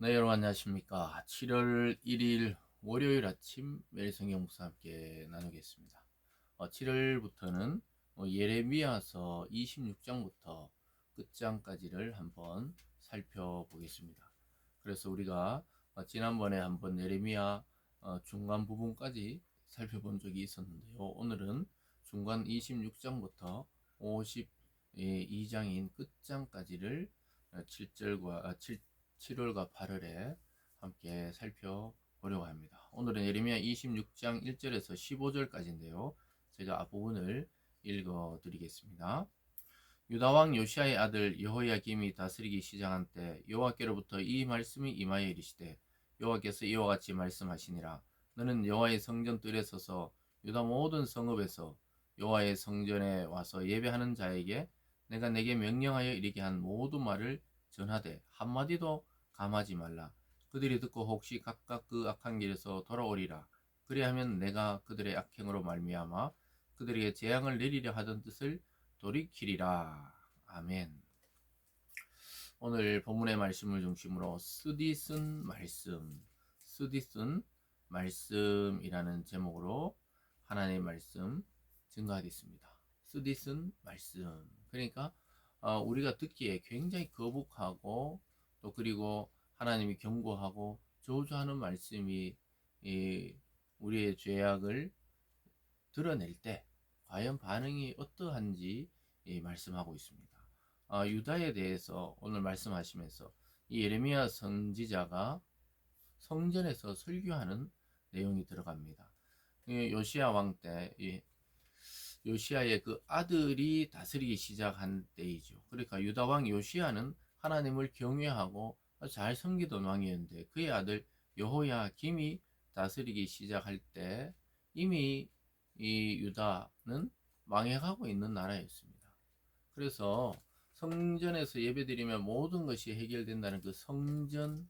네, 여러분 안녕하십니까. 7월 1일 월요일 아침 매일 성경 목사 함께 나누겠습니다. 어, 7월부터는 예레미야서 26장부터 끝장까지를 한번 살펴보겠습니다. 그래서 우리가 어, 지난번에 한번 예레미야 어, 중간 부분까지 살펴본 적이 있었는데요. 오늘은 중간 26장부터 52장인 끝장까지를 7절과 7, 7월과 8월에 함께 살펴보려고 합니다. 오늘은 예레미야 26장 1절에서 15절까지인데요. 제가 앞부분을 읽어 드리겠습니다. 유다 왕 요시아의 아들 여호야김이 다스리기 시작한 때 여호와께로부터 이 말씀이 임하여 이르시되 여호와께서 이와 같이 말씀하시니라 너는 여호와의 성전 뜰에 서서 유다 모든 성읍에서 여호와의 성전에 와서 예배하는 자에게 내가 내게 명령하여 이르게 한 모든 말을 전하되 한마디도 감하지 말라. 그들이 듣고 혹시 각각 그 악한 길에서 돌아오리라. 그리하면 내가 그들의 악행으로 말미암아 그들에게 재앙을 내리려 하던 뜻을 돌이키리라. 아멘. 오늘 본문의 말씀을 중심으로 쓰디 쓴 말씀, 쓰디 쓴 말씀이라는 제목으로 하나님의 말씀 증거하겠습니다. 쓰디 쓴 말씀. 그러니까 어, 우리가 듣기에 굉장히 거북하고 또 그리고 하나님이 경고하고 저주하는 말씀이 우리의 죄악을 드러낼 때 과연 반응이 어떠한지 말씀하고 있습니다. 아, 유다에 대해서 오늘 말씀하시면서 이 예레미야 선지자가 성전에서 설교하는 내용이 들어갑니다. 요시아 왕때 요시아의 그 아들이 다스리기 시작한 때이죠. 그러니까 유다 왕 요시아는 하나님을 경외하고 잘 섬기던 왕이었는데 그의 아들 여호야 김이 다스리기 시작할 때 이미 이 유다는 망해가고 있는 나라였습니다. 그래서 성전에서 예배드리면 모든 것이 해결된다는 그 성전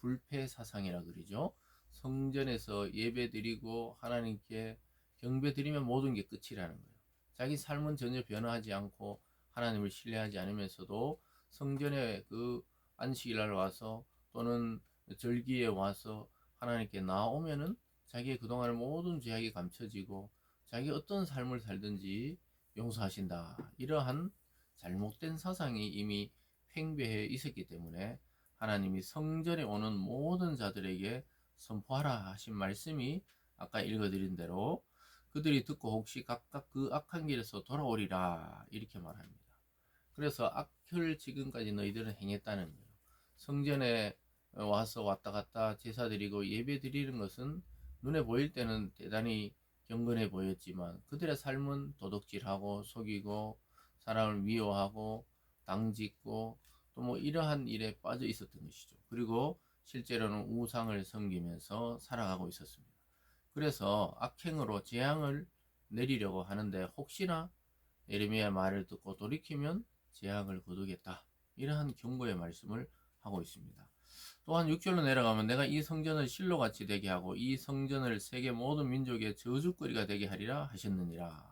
불패 사상이라 그러죠. 성전에서 예배드리고 하나님께 경배드리면 모든 게 끝이라는 거예요. 자기 삶은 전혀 변화하지 않고 하나님을 신뢰하지 않으면서도 성전에 그 안식일날 와서 또는 절기에 와서 하나님께 나오면은 자기의 그동안 모든 죄악이 감춰지고 자기 어떤 삶을 살든지 용서하신다. 이러한 잘못된 사상이 이미 팽배해 있었기 때문에 하나님이 성전에 오는 모든 자들에게 선포하라 하신 말씀이 아까 읽어드린 대로 그들이 듣고 혹시 각각 그 악한 길에서 돌아오리라 이렇게 말합니다. 그래서 악혈 지금까지 너희들은 행했다는 거예요. 성전에 와서 왔다 갔다 제사 드리고 예배 드리는 것은 눈에 보일 때는 대단히 경건해 보였지만 그들의 삶은 도덕질하고 속이고 사람을 미워하고 당짓고 또 뭐 이러한 일에 빠져 있었던 것이죠. 그리고 실제로는 우상을 섬기면서 살아가고 있었습니다. 그래서 악행으로 재앙을 내리려고 하는데 혹시나 예레미야 말을 듣고 돌이키면 재앙을 거두겠다. 이러한 경고의 말씀을 하고 있습니다. 또한 6절로 내려가면 내가 이 성전을 실로같이 되게 하고 이 성전을 세계 모든 민족의 저주거리가 되게 하리라 하셨느니라.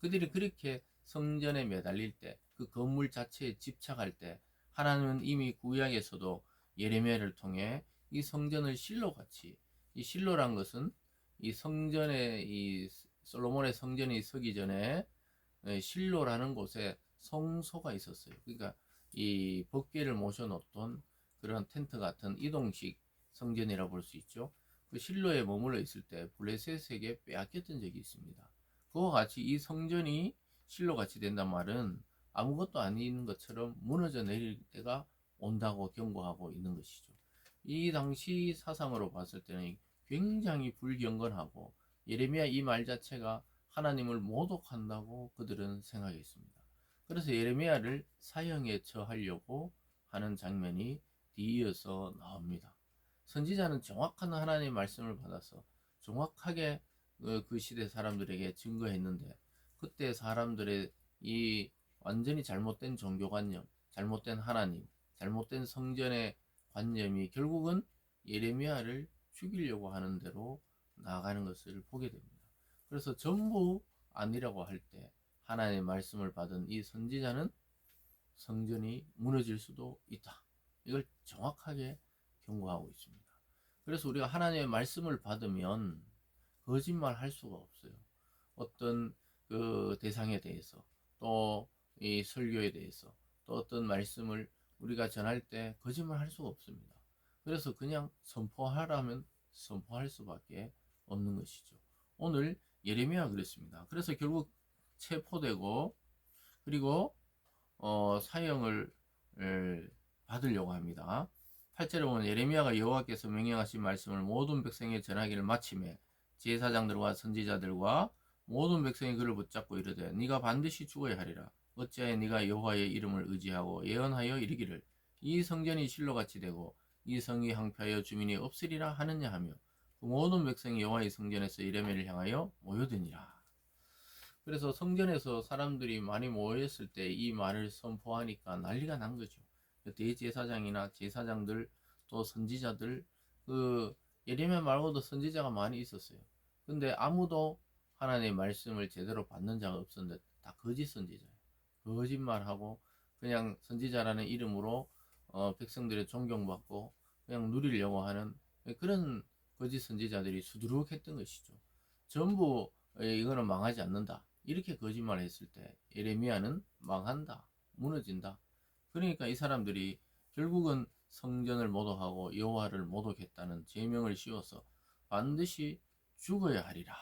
그들이 그렇게 성전에 매달릴 때, 그 건물 자체에 집착할 때 하나님은 이미 구약에서도 예레미야를 통해 이 성전을 실로같이 이 실로란 것은 이 성전에 이 솔로몬의 성전이 서기 전에 예, 실로라는 곳에 성소가 있었어요. 그러니까 이 법궤를 모셔 놓던 그런 텐트 같은 이동식 성전이라 볼 수 있죠. 그 실로에 머물러 있을 때 블레셋에게 빼앗겼던 적이 있습니다. 그와 같이 이 성전이 실로 같이 된단 말은 아무것도 아닌 것처럼 무너져 내릴 때가 온다고 경고하고 있는 것이죠. 이 당시 사상으로 봤을 때는 굉장히 불경건하고 예레미야 이 말 자체가 하나님을 모독한다고 그들은 생각했습니다. 그래서 예레미야를 사형에 처하려고 하는 장면이 뒤이어서 나옵니다. 선지자는 정확한 하나님의 말씀을 받아서 정확하게 그, 그 시대 사람들에게 증거했는데 그때 사람들의 이 완전히 잘못된 종교관념, 잘못된 하나님, 잘못된 성전의 관념이 결국은 예레미야를 죽이려고 하는 대로 나아가는 것을 보게 됩니다. 그래서 전부 아니라고 할 때 하나님의 말씀을 받은 이 선지자는 성전이 무너질 수도 있다. 이걸 정확하게 경고하고 있습니다. 그래서 우리가 하나님의 말씀을 받으면 거짓말 할 수가 없어요. 어떤 그 대상에 대해서 또 이 설교에 대해서 또 어떤 말씀을 우리가 전할 때 거짓말 할 수가 없습니다. 그래서 그냥 선포하라면 선포할 수밖에 없는 것이죠. 오늘 예레미야 그랬습니다. 그래서 결국 체포되고 그리고 어, 사형을 을, 받으려고 합니다. 8절에 보면 예레미야가 여호와께서 명령하신 말씀을 모든 백성에 전하기를 마침에 제사장들과 선지자들과 모든 백성이 그를 붙잡고 이르되 네가 반드시 죽어야 하리라. 어찌하여 네가 여호와의 이름을 의지하고 예언하여 이르기를? 이 성전이 실로같이 되고 이 성이 항폐하여 주민이 없으리라 하느냐 하며 그 모든 백성이 여호와의 성전에서 예레미야를 향하여 모여드니라 그래서 성전에서 사람들이 많이 모였을 때 이 말을 선포하니까 난리가 난 거죠. 대제사장이나 제사장들 또 선지자들 그 예레미야 말고도 선지자가 많이 있었어요. 근데 아무도 하나님의 말씀을 제대로 받는 자가 없었는데 다 거짓 선지자예요. 거짓말하고 그냥 선지자라는 이름으로 어, 백성들의 존경받고 그냥 누리려고 하는 그런 거짓 선지자들이 수두룩했던 것이죠. 전부 에, 이거는 망하지 않는다. 이렇게 거짓말을 했을 때 예레미야는 망한다. 무너진다. 그러니까 이 사람들이 결국은 성전을 모독하고 여호와를 모독했다는 제명을 씌워서 반드시 죽어야 하리라.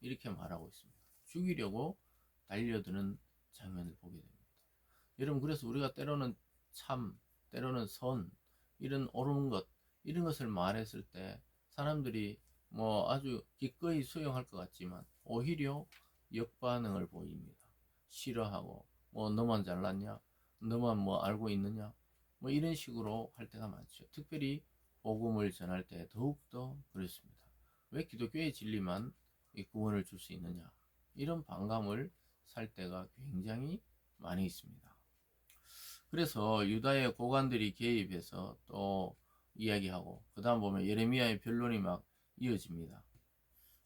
이렇게 말하고 있습니다. 죽이려고 달려드는 장면을 보게 됩니다. 여러분 그래서 우리가 때로는 참, 때로는 선, 이런 옳은 것, 이런 것을 말했을 때 사람들이 뭐 아주 기꺼이 수용할 것 같지만 오히려 역반응을 보입니다. 싫어하고 뭐 너만 잘났냐, 너만 뭐 알고 있느냐, 뭐 이런 식으로 할 때가 많죠. 특별히 복음을 전할 때 더욱더 그렇습니다. 왜 기독교의 진리만 이 구원을 줄 수 있느냐 이런 반감을 살 때가 굉장히 많이 있습니다. 그래서 유다의 고관들이 개입해서 또 이야기하고 그 다음 보면 예레미야의 변론이 막 이어집니다.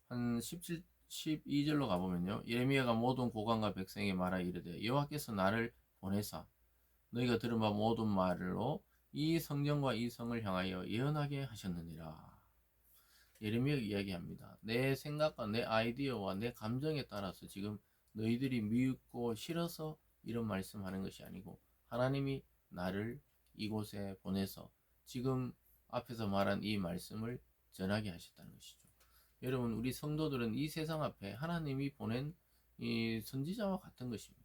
한 17, 12절로 가보면요. 예레미야가 모든 고관과 백성에게 말하 이르되 여호와께서 나를 보내사 너희가 들은 바 모든 말로 이 성전과 이 성을 향하여 예언하게 하셨느니라. 예레미야 이야기합니다. 내 생각과 내 아이디어와 내 감정에 따라서 지금 너희들이 미웃고 싫어서 이런 말씀하는 것이 아니고 하나님이 나를 이곳에 보내서 지금 앞에서 말한 이 말씀을 전하게 하셨다는 것이죠. 여러분 우리 성도들은 이 세상 앞에 하나님이 보낸 이 선지자와 같은 것입니다.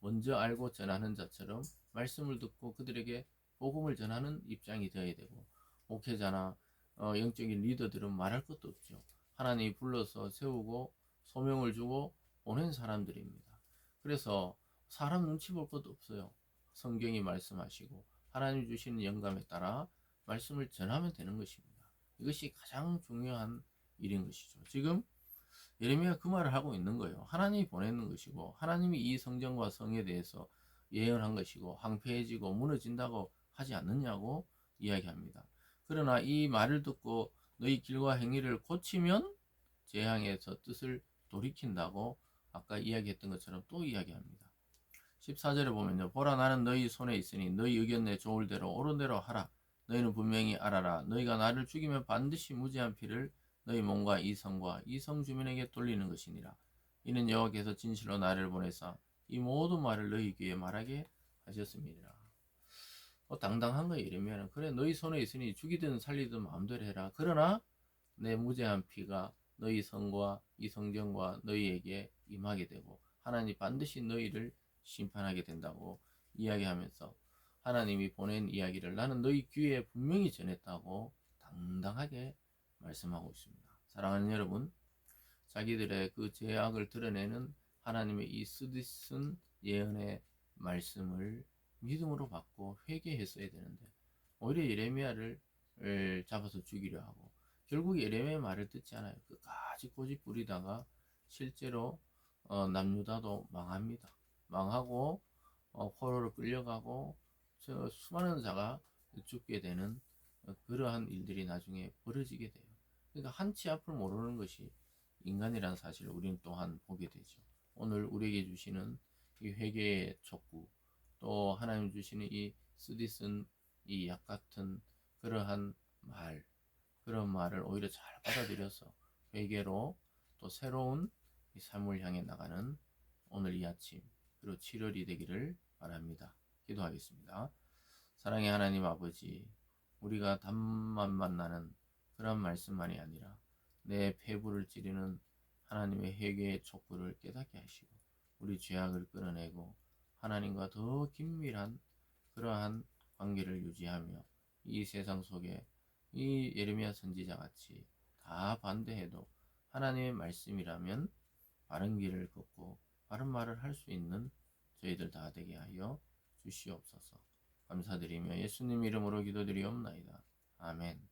먼저 알고 전하는 자처럼 말씀을 듣고 그들에게 복음을 전하는 입장이 되어야 되고 목회자나 어, 영적인 리더들은 말할 것도 없죠. 하나님이 불러서 세우고 소명을 주고 보낸 사람들입니다. 그래서 사람 눈치 볼 것도 없어요. 성경이 말씀하시고 하나님 주시는 영감에 따라 말씀을 전하면 되는 것입니다. 이것이 가장 중요한 일인 것이죠. 지금 예레미야 그 말을 하고 있는 거예요. 하나님이 보내는 것이고 하나님이 이 성전과 성에 대해서 예언한 것이고 황폐해지고 무너진다고 하지 않느냐고 이야기합니다. 그러나 이 말을 듣고 너희 길과 행위를 고치면 재앙에서 뜻을 돌이킨다고 아까 이야기했던 것처럼 또 이야기합니다. 14절에 보면요. 보라 나는 너희 손에 있으니 너희 의견 내 좋을 대로 옳은 대로 하라. 너희는 분명히 알아라. 너희가 나를 죽이면 반드시 무죄한 피를 너희 몸과 이 성과 이 성 주민에게 돌리는 것이니라. 이는 여호와께서 진실로 나를 보내사 이 모든 말을 너희 귀에 말하게 하셨습니다. 어, 당당한 거 이러면 그래 너희 손에 있으니 죽이든 살리든 마음대로 해라. 그러나 내 무죄한 피가 너희 성과 이 성전과 너희에게 임하게 되고 하나님 반드시 너희를 심판하게 된다고 이야기하면서 하나님이 보낸 이야기를 나는 너희 귀에 분명히 전했다고 당당하게 말씀하고 있습니다. 사랑하는 여러분, 자기들의 그 죄악을 드러내는 하나님의 이 쓰디쓴 예언의 말씀을 믿음으로 받고 회개했어야 되는데 오히려 예레미야를 잡아서 죽이려 하고 결국 예레미야 말을 듣지 않아요. 끝까지 고집 부리다가 실제로 어, 남유다도 망합니다. 망하고 어, 포로로 끌려가고 저 수많은 자가 죽게 되는 어, 그러한 일들이 나중에 벌어지게 돼요. 그러니까 한 치 앞을 모르는 것이 인간이라는 사실을 우리는 또한 보게 되죠. 오늘 우리에게 주시는 이 회개의 촉구, 또 하나님 주시는 이 쓰디쓴 이 약 같은 그러한 말, 그런 말을 오히려 잘 받아들여서 회개로 또 새로운 이 삶을 향해 나가는 오늘 이 아침 그리고 7월이 되기를 바랍니다. 기도하겠습니다. 사랑의 하나님 아버지, 우리가 답만 만나는 그런 말씀만이 아니라 내 폐부를 찌르는 하나님의 회개의 촉구를 깨닫게 하시고 우리 죄악을 끌어내고 하나님과 더 긴밀한 그러한 관계를 유지하며 이 세상 속에 이 예레미야 선지자 같이 다 반대해도 하나님의 말씀이라면 바른 길을 걷고 바른 말을 할 수 있는 저희들 다 되게 하여 주시옵소서. 감사드리며 예수님 이름으로 기도드리옵나이다. 아멘.